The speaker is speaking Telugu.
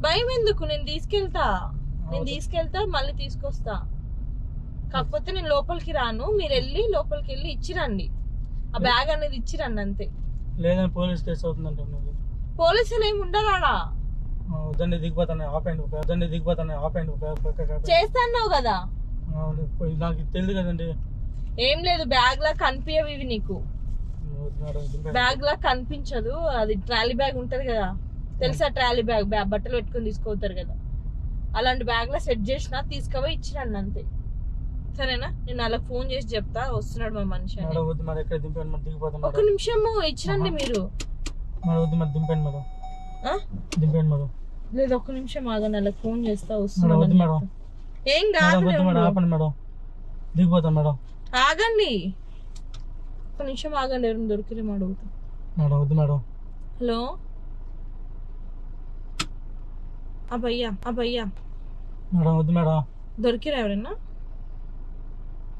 భయం ఎందుకు నేను తీసుకెళ్తా. నేను తీసుకెళ్తా మళ్ళీ తీసుకొస్తా. కాకపోతే నేను లోపలికి రాను. మీరు వెళ్ళి లోపలికి వెళ్ళి ఇచ్చిరండి. ఆ బ్యాగ్ అనేది ఇచ్చిరండి అంతే. లేదని పోలీస్ కేసు అవుతుందంటే పోలీసులు ఏమి ఉండరాడా వద్దండి దిగిపోతాను. ఆపండి వద్దండి దిగిపోతాను. ఆపండి. చేస్తాన్నావు కదా? నాకు తెలియదు కదండి. ఏం లేదు బ్యాగ్ లా కనిపించవు ఇవి నీకు. బ్యాగ్ లా కనిపించదు. అది ట్రాలీ బ్యాగ్ ఉంటది కదా. తెలుసా ట్రాలీ బ్యాగ్? బ్యాగ్ బట్టలు పెట్టుకొని తీసుకోతారు కదా. అలాంటి బ్యాగ్ లా సెట్ చేసిన తీసుకుపోయి ఇచ్చిరండి అంతే. సరేనా? నేను అలా ఫోన్ చేసి చెప్తా వస్తున్నాడు మా మనిషి మేడం మేడం ఒక మేడం నిమిషము ఇచ్చిరండి మీరు. మేడం మేడం మేడం లేదు ఒక్క నిమిషం ఆగండి అలా ఫోన్ చేస్తా మేడం వస్తున్నాడు మేడం. ఏం మేడం కాదు వద్దు మేడం. Madam madam. ఆగండి. ఒక నిమిషం ఆగండి ఎవరైనా దొరికిరేమో అడుగుతా. మేడం వద్దు మేడం. హలో? ఆ భయ్యా మేడం వద్దు మేడం. దొరికిరా ఎవరైనా